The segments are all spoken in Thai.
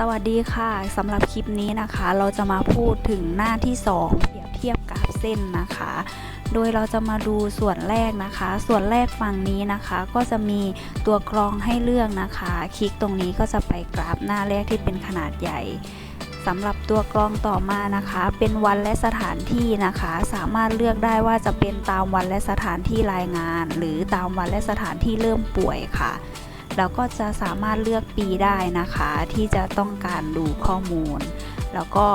สวัสดีค่ะสำหรับคลิปนี้นะคะ เราจะมาพูดถึงหน้าที่ 2 เปรียบเทียบกราฟเส้นนะคะ โดยเราจะมาดูส่วนแรกนะคะ ส่วนแรกฝั่งนี้นะคะ ก็จะมีตัวกรองให้เลือกนะคะ คลิกตรงนี้ก็จะไปกราฟหน้าแรกที่เป็นขนาดใหญ่สำหรับตัวกรองต่อมานะคะ เป็นวันและสถานที่นะคะ สามารถเลือกได้ว่าจะเป็นตามวันและสถานที่รายงาน หรือตามวันและสถานที่เริ่มป่วยค่ะ แล้วก็จะสามารถเลือกปีได้นะคะ ที่จะต้องการดูข้อมูล แล้วก็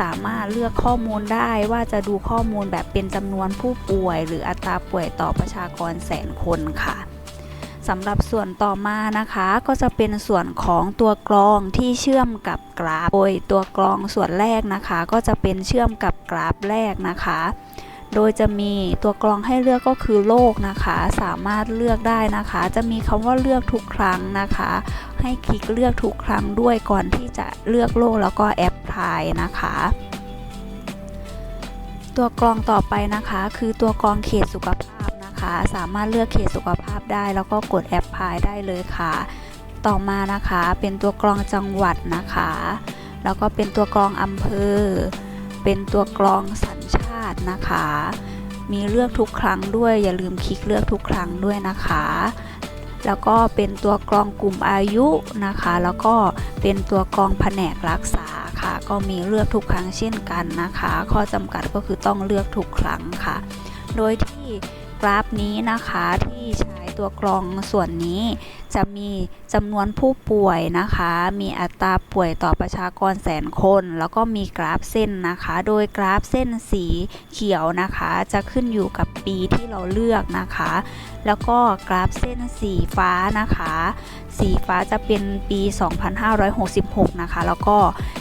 สามารถเลือกข้อมูลได้ว่าจะดูข้อมูลแบบเป็นจำนวนผู้ป่วย หรืออัตราป่วยต่อประชากรแสนคนค่ะสำหรับส่วนต่อมานะคะก็จะเป็นส่วนของตัวกรองที่เชื่อมกับกราฟ โดยตัวกรองส่วนแรกนะคะ ก็จะเป็นเชื่อมกับกราฟแรกนะคะ โดยจะมีตัวกรองให้เลือกก็คือโลกนะคะ สามารถเลือกได้นะคะ จะมีคำว่าเลือกทุกครั้งนะคะ ให้คลิกเลือกทุกครั้งด้วยก่อนที่จะเลือกโลกแล้วก็แอปพลายนะคะตัวกรองต่อไปนะคะ คือตัวกรองเขตสุขภาพนะคะ สามารถเลือกเขตสุขภาพได้ แล้วก็กดแอปพลายได้เลยค่ะ ต่อมานะคะเป็นตัวกรองจังหวัดนะคะ แล้วก็เป็นตัวกรองอำเภอ เป็นตัวกรองสัาดนะคะ มีเลือกทุกครั้งด้วย อย่าลืมคลิกเลือกทุกครั้งด้วยนะคะ แล้วก็เป็นตัวกรองกลุ่มอายุนะคะ แล้วก็เป็นตัวกรองแผนกรักษาค่ะ ก็มีเลือกทุกครั้งเช่นกันนะคะ ข้อจำกัดก็คือต้องเลือกทุกครั้งค่ะ โดยที่กราฟนี้นะคะที่ใช้ ตัวกรองส่วนนี้ จะมีจำนวนผู้ป่วยนะคะ มีอัตราป่วยต่อประชากรแสนคน แล้วก็มีกราฟเส้นนะคะ โดยกราฟเส้นสีเขียวนะคะ จะขึ้นอยู่กับปีที่เราเลือกนะคะ แล้วก็กราฟเส้นสีฟ้านะคะ สีฟ้าจะเป็นปี 2566 นะคะ แล้วก็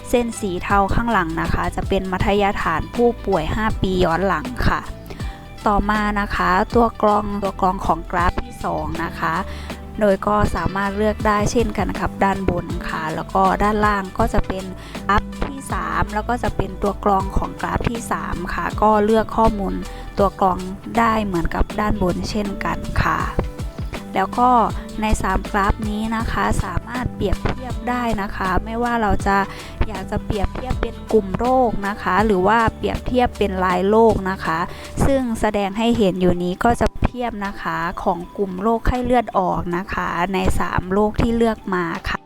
เส้นสีเทาข้างหลังนะคะ จะเป็นมัธยฐานผู้ป่วย 5 ปีย้อนหลังค่ะ ต่อมานะคะ ตัวกรองตัวกรองของกราฟที่ 2 นะคะ โดยก็สามารถเลือกได้เช่นกันครับด้านบนค่ะ แล้วก็ด้านล่างก็จะเป็นอัพที่ 3 แล้วก็จะเป็นตัวกรองของกราฟที่ 3 ค่ะ ก็เลือกข้อมูลตัวกรองได้เหมือนกับด้านบนเช่นกันค่ะแล้วก็ใน 3 กราฟนี้นะคะสามารถเปรียบเทียบได้นะคะ ไม่ว่าเราจะอยากจะเปรียบเทียบเป็นกลุ่มโรคนะคะ หรือว่าเปรียบเทียบเป็นรายโรคนะคะ ซึ่งแสดงให้เห็นอยู่นี้ก็จะ ทียบนะคะ ของกลุ่มโรคไข้เลือดออกนะคะ ใน 3 โรคที่เลือกมาค่ะ